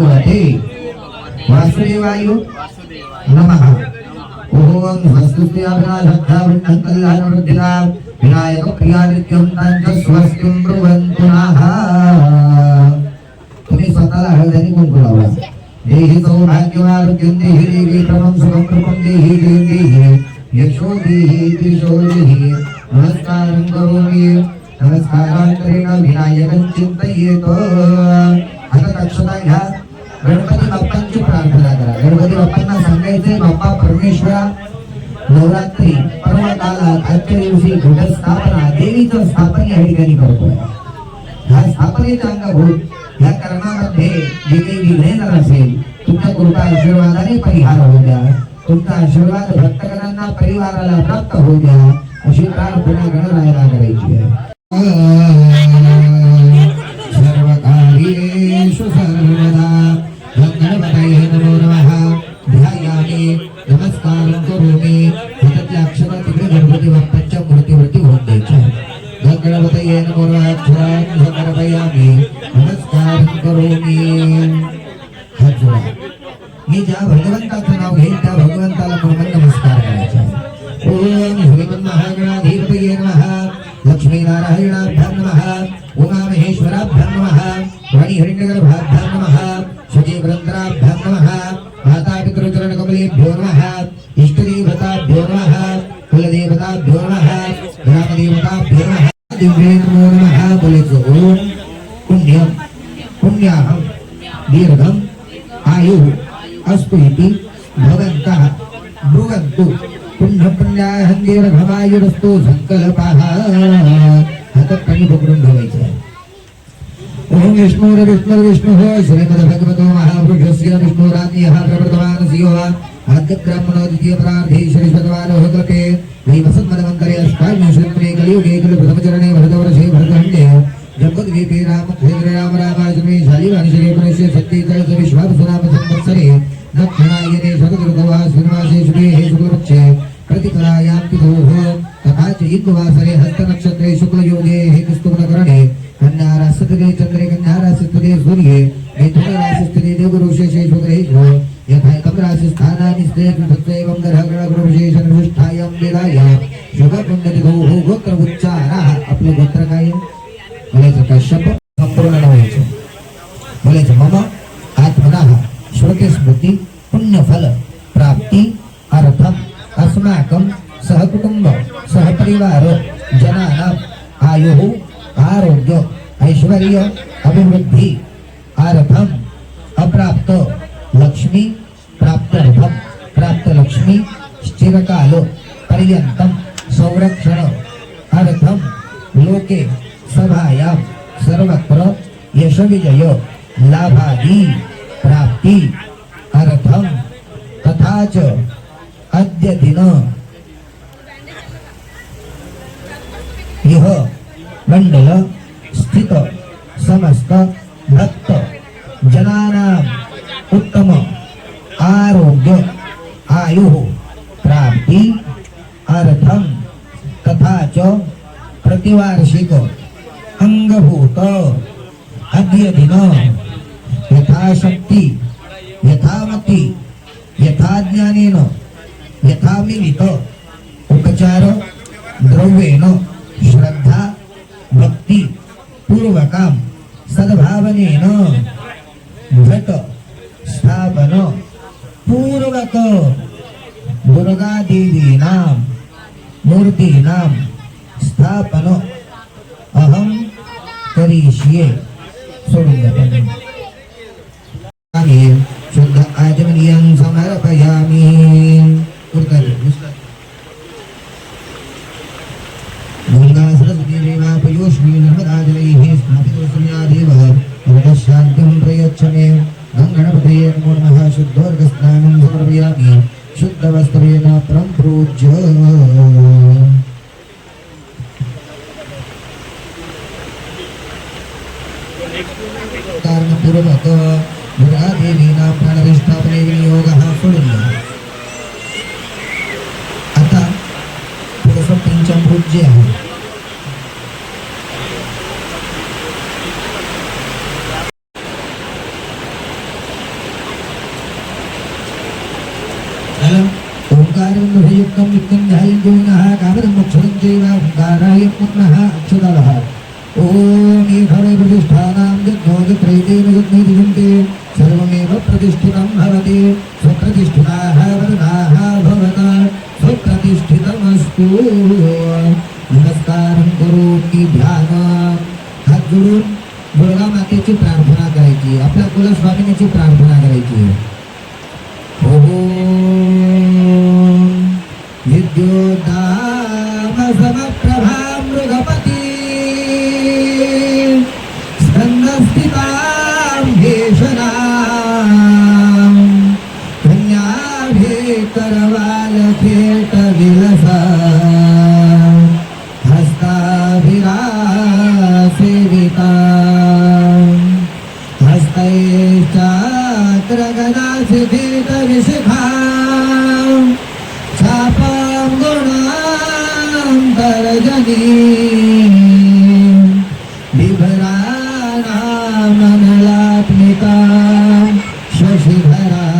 नमो भगवते नमः. ओम स्वस्तिस्याभिलाषद्धावृत्तकल्याणवृद्धिना विनायक प्रियानित्यं तांच स्वस्तिं ब्रुवन्तु नाः. तुम्ही स्वतःला हळदीने कुंकू लावा. देहि सौभाग्यमारोग्यं देहि देवी प्रमं सुखं कृपं देहि देवी. देहि यशो देहि त्रिशो देहि. नमस्कारं करोमि. नमस्कारान्तरेण विनायकं चिंतयेत आता दक्षता घ्या गणपती बाप्पांची प्रार्थना करा. गणपती बाप्पांना सांगायचंय बाप्पा परमेश्वरा नवरात्री पर्व कालात आजच्या दिवशी घटस्थापना देवीचं स्थापन या ठिकाणी करतोय. ह्या स्थापनेच्या अंगभूत या कर्मामध्ये जे काही विघ्न असेल तुमच्या कृपा आशीर्वादाने परिहार होऊ द्या. तुमचा आशीर्वाद भक्तगणांना परिवाराला प्राप्त होऊ द्या अशी प्रार्थना गणरायाला करायची आहे. गणपतये नमो नमः अक्षरां समर्पयामि नमस्कारं करोमि. हात मी ज्या भगवंताचं नाव घेईन त्या भगवंताला पूर्ण नमस्कार करायचा ओम श्रीमन्महागणाधिपतये नमः. लक्ष्मीनारायणाभ्यां नमः. उमामहेश्वराभ्यां नमः. वाणीहिरण्यगर्भाभ्यां नमः. सजीवरन्ध्राभ्यां नमः. मातापितृचरणकमलेभ्यो नमः. इष्ट नमः कुलदेवताभ्यो नमः ग्रामदेवताभ्यो नमः दिव्ये नमो नमः बोलायचं. ओम पुण्यं पुण्याहं दीर्घं आयुः अस्तु इति भवन्तः ब्रुवन्तु पुण्यपुण्याहं दीर्घमायुरस्तु सङ्कल्पः हातात पाणी पकडून ठेवायचं ओम विष्णु रे विष्णु विष्णु हो श्रीमद् भगवतो विष्णुरविष्णुर्विष्णुः विष्णु महापुरुषस्य विष्णुराज्ञः प्रवर्तमान सिंहः अद्यक्रमणोद्वितीयपरार्थे श्रीभगवानोहकृते दैवसन्मनवन्तरे अष्टाविंशत्रे कलियुगे खलु प्रथमचरणे भरतवर्षे भरतहण्डे जम्बद्वीपे रामक्षेत्रे राम रामाजमे शालिवानिशले पुनश्च सत्यैतरस विश्वापसुनाम संवत्सरे दक्षिणायने शतदुर्गवा श्रीनिवासे श्री हे शुभवक्षे प्रतिपरायां दोहो तथा च युगवासरे हस्तनक्ष सहपरिवार जनानां आयुः आरोग्य ऐश्वर्य अभिवृद्धि अर्थम अप्राप्त लक्ष्मी प्राप्त्यर्थम प्राप्त लक्ष्मी स्थिरकाल पर्यंतं संरक्षण अर्थम लोके सभायां सर्वत्र यशविजय लाभादी प्राप्ती अर्थम तथा च अद्य दिन इह मंडल स्थित समस्त भक्त जनानां उत्तम आरोग्य आयुः प्राप्ती अर्थम तथा च प्रतिवार्षिक अंगभूत अद्य दिन यथाशक्ती, यथामती, यथाज्ञानेन, यथामिलित उपचार द्रव्येन श्रद्धा भक्ती पूर्वकाम सद्भावनेन घट स्थापन पूर्वक दुर्गादेवीनां मूर्तीनां स्थापन। अहं करिष्ये। शुद्धवस्त्रेण प्रम्प्रोज्य। कारणपूर्वक दुर्गादेवीनां प्राणविष्ठापने विनियोगः सोडून आता थोडंसं आहे झालं ओंकारं मृयुक्तं नित्यं ध्यायन्तीनः कामदमक्षरं चैव ओंकाराय पुनः अक्षदालः। ॐ ईश्वरे प्रतिष्ठानां यज्ञोजत्रैतेन यज्ञैतिजन्ते सर्वमेव प्रतिष्ठितं भवति स्वप्रतिष्ठिताः वर्णाः भवता स्वप्रतिष्ठितमस्तु। नमस्कारं करोमि ध्यानं। हात जोडून दुर्गा मातेची प्रार्थना करायची आपल्या कुलस्वामिनीची प्रार्थना करायची। Oh. विद्योदामसमप्रभा मृगपती स्कन्दस्थितां भेषणां। कन्याभे करवालखेटविलसा हस्ताभिरासेविता। हस्तैश्चात्रगदासिखितविशिखा she had a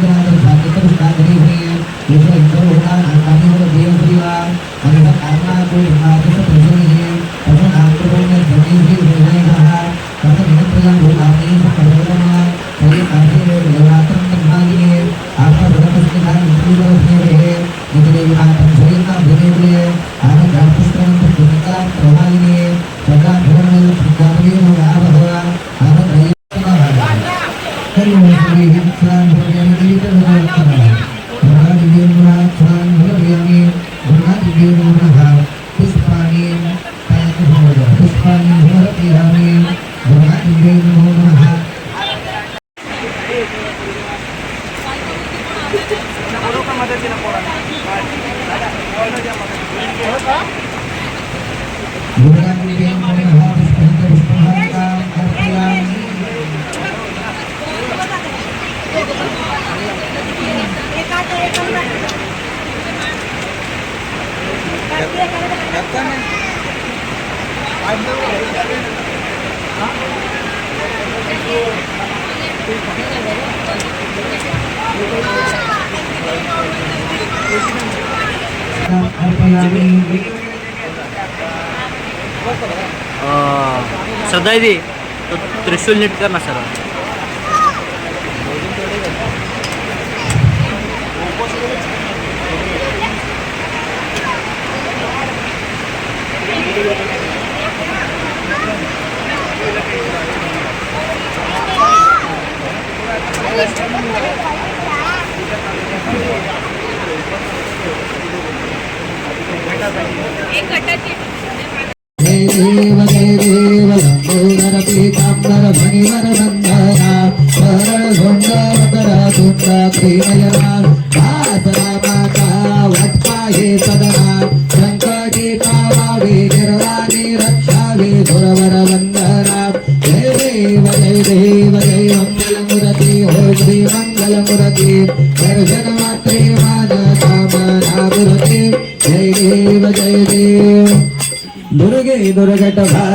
जय देव जय देव लंबोदर पीतांबर फणिवर बंधना शरण धुंडर तुंड त्रिनयना दासरा माता वटपाहे सदना संकटी पावावे निर्वाणी रक्षावे सुरवर वंदना जय देव जय देव जय मंगल मूर्ती हो श्री मंगल मुरती दर्शन मात्रे माझा कामना मूर्ती जय देव जय देव. दुर्गे दुर्गट भा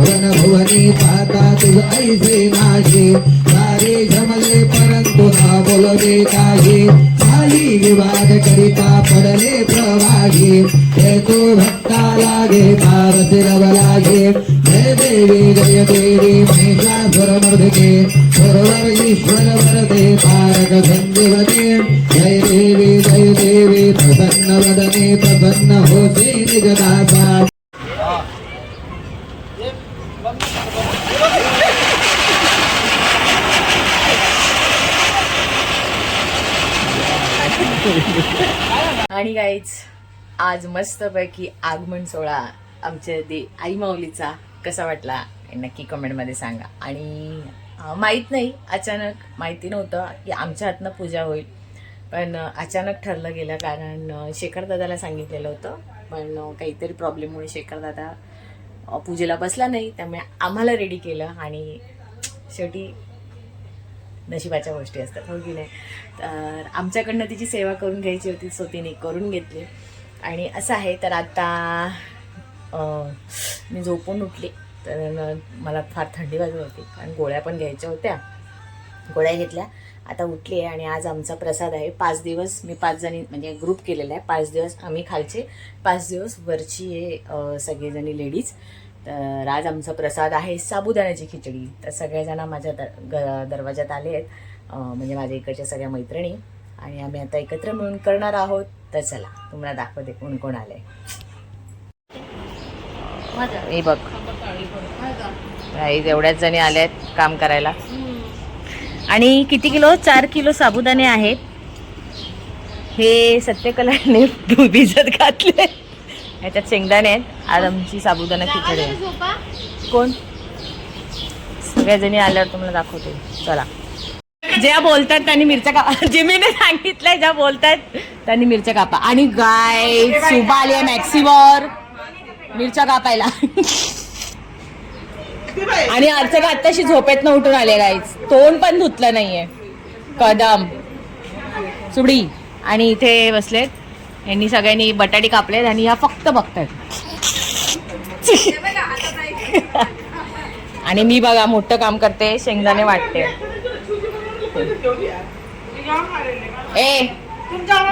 देवी भुवनी पाता तुझ ऐसे माझे सारे जमले परंतु ना बोलते काही काही विवाद करिता पडले प्रवाही हे तो भक्ता लागे भारत रव लागे. जय देवी जय देवी महिषासुर मर्दके. सर्वर ईश्वर वरदे तारक संजीवते जय देवी जय देवी प्रसन्न वदने प्रसन्न होते निजदासा आणि गाईच आज मस्तपैकी आगमन सोहळा आमच्या दे आई माऊलीचा कसा वाटला नक्की कमेंटमध्ये सांगा. आणि माहीत नाही अचानक माहिती नव्हतं की आमच्या हातनं पूजा होईल. पण अचानक ठरलं गेलं कारण शेखरदादाला शेखर दादाला सांगितलेलं होतं. पण काहीतरी प्रॉब्लेममुळे शेखर दादा पूजेला बसला नाही. त्यामुळे आम्हाला रेडी केलं आणि शेवटी नशिबाच्या गोष्टी असतात हो की नाही? तर आमच्याकडनं तिची सेवा करून घ्यायची होती सो तिने करून घेतली. आणि असं आहे तर आता मी झोपून उठली. तर मला फार थंडी वाजली होती कारण गोळ्या पण घ्यायच्या होत्या. गोळ्या घेतल्या. आता उठली आहे आणि आज आमचा प्रसाद आहे. पाच दिवस मी पाच जणी म्हणजे ग्रुप केलेला आहे. पाच दिवस आम्ही खालचे पाच दिवस वरची आहे सगळेजणी लेडीज तर आज आमचा प्रसाद आहे साबुदाण्याची खिचडी. तर सगळेजण माझ्या दर ग- दरवाजात आले आहेत. म्हणजे माझ्या इकडच्या सगळ्या मैत्रिणी. आणि आम्ही आता एकत्र मिळून करणार आहोत. तर चला तुम्हाला दाखवते कोण कोण आलंय. हे बघ. एवढ्याच जणी आल्या आहेत काम करायला. आणि किती किलो? चार किलो साबुदाणे आहेत. हे सत्यकलाने भिजत घातले. ह्याच्यात शेंगदाणे आहेत. आज आमची साबुदाणा खिचडी आहे. कोण? सगळ्याजणी आल्यावर तुम्हाला दाखवते. चला. ज्या बोलतात त्यांनी मिरच्या कापा. जिमीने सांगितलंय ज्या बोलतात त्यांनी मिरच्या कापा. आणि गाय सुबा आली आहे मॅक्सीवर. मिरच्या कापायला. आणि अर्चका आत्ताशी झोपेतनं उठून आले गाईच तोंड पण धुतलं नाहीये. कदम. सुबडी. आणि इथे बसलेत. यांनी सगळ्यांनी बटाटे कापलेत आणि ह्या फक्त बघतायत. आणि मी बघा मोठं काम करते शेंगदाणे वाटते. ए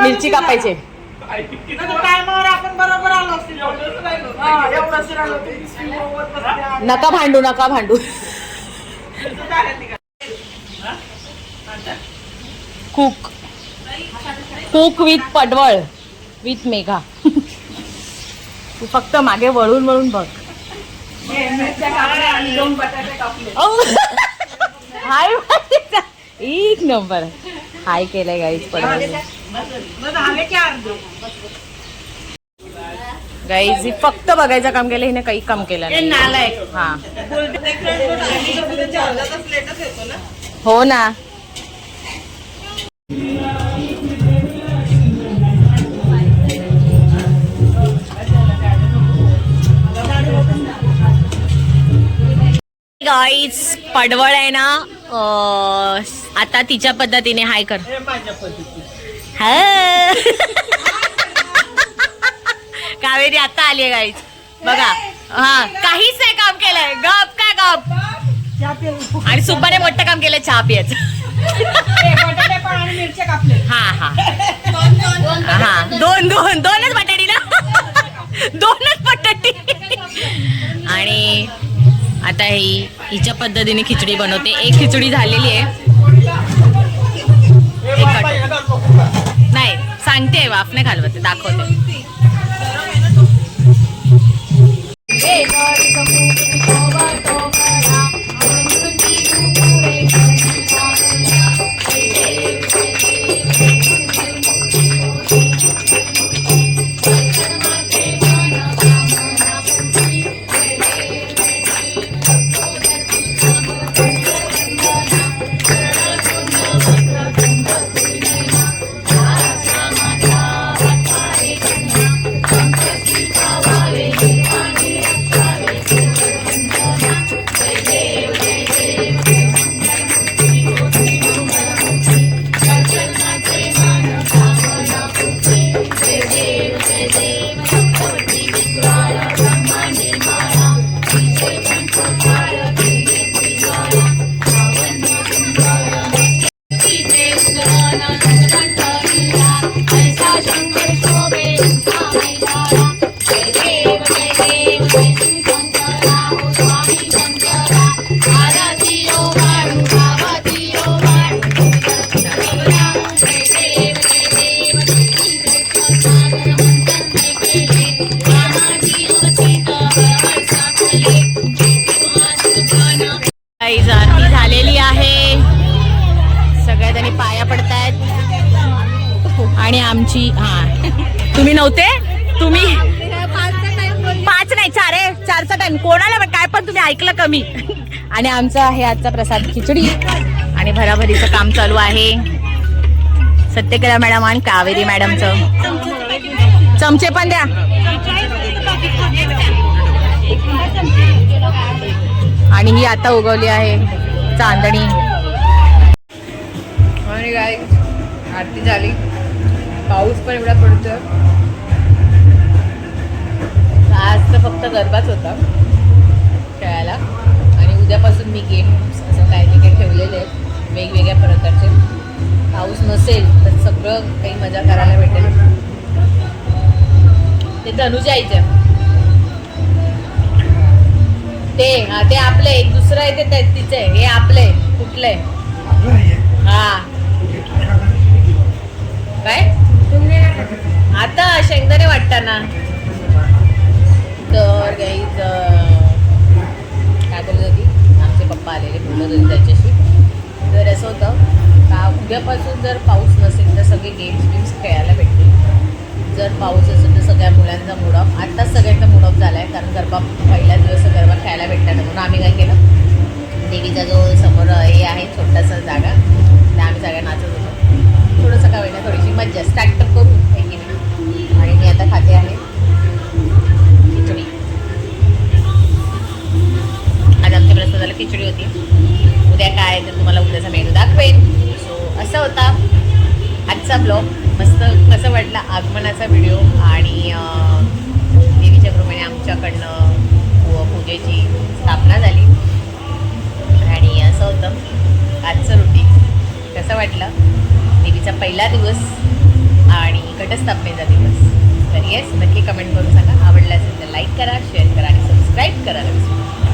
मिरची कापायचे. नका भांडू नका भांडू. Cook. Cook with Padwal. With Megha. तू फक्त मागे वळून वळून बघ. हाय एक नंबर. हाय केलंय गाईज गाईज ही फक्त बघायचं काम केलं हिने काही काम केलं नाही. हा. हो ना. गाईज पडवळ आहे ना आता तिच्या पद्धतीने हाय कर. कावेरी आता आली आहे गाईज बघा. हा काहीच नाही काम केलंय. गप काय गप? आणि सुब्बाने मोठं काम केलं चहा पियाचं. हे, हा हा. दोन दोन. दोनच बटाटी ना. दोनच बटाटी. आता ही हिच्या पद्धतीने खिचडी बनवते. एक खिचडी झालेली आहे. एक नाही सांगते वाफ नाही घालवते दाखवते. na na na नव्हते? तुम्ही? पाच नाही चार आहे. चारचा टाइम कोणाला पण काय पण तुम्ही ऐकलं कमी. आणि आमचा आहे आजचा प्रसाद खिचडी. आणि भराभरीचं काम चालू आहे. सत्यकला मॅडम आणि कावेरी मॅडमचं. चमचे पण द्या. आणि ही आता उगवली आहे चांदणी. आणि काय आरती झाली. पाऊस पण एवढा पडतोय. आज तर फक्त गरबाच होता खेळायला. आणि उद्यापासून मी गेम्स असं काही काही ठेवलेले आहेत. वेगवेगळ्या प्रकारचे. पाऊस नसेल तर सगळं काही मजा करायला भेटेल. ते धनुजा आईचं ते हा ते आपले एक दुसरं आहे ते तिचं. हे आपले कुठले? हा. काय? आता शेंगदाणे वाटताना. तर गाईज काय बोलत होती? आमचे पप्पा आलेले बोलत होते त्याच्याशी. तर असं होतं का उद्यापासून जर पाऊस नसेल तर सगळे गेम्स बिम्स खेळायला भेटतील. जर पाऊस असेल तर सगळ्या मुलांचा मूड ऑफ आत्ताच सगळ्यांचा मूड ऑफ झाला आहे कारण गरबा पहिल्या दिवस गरबा खेळायला भेटला ना म्हणून आम्ही काय केलं? देवीचा जो समोर हे आहे छोटासा जागा त्या आम्ही सगळ्या नाचत होतो. थोडंसं का वेळ थोडीशी मज्जा. स्टार्टअप तर करू आणि मी आता खाते आहे. आज आमच्या प्रसादाला खिचडी होती. उद्या काय आहे तर तुम्हाला उद्याचा मेनू दाखवेन. सो असा होता आजचा ब्लॉग मस्त कसं वाटला आगमनाचा व्हिडिओ आणि देवीच्या प्रमाणे आमच्याकडनं पू- पूजेची स्थापना झाली. आणि असं होतं आजचं रुटीन कसं वाटलं? देवीचा पहिला दिवस आणि घटस्थापनेचा दिवस. तर येस नक्की कमेंट करून सांगा. आवडलं असेल तर लाईक करा शेअर करा आणि सबस्क्राईब करायला विसरू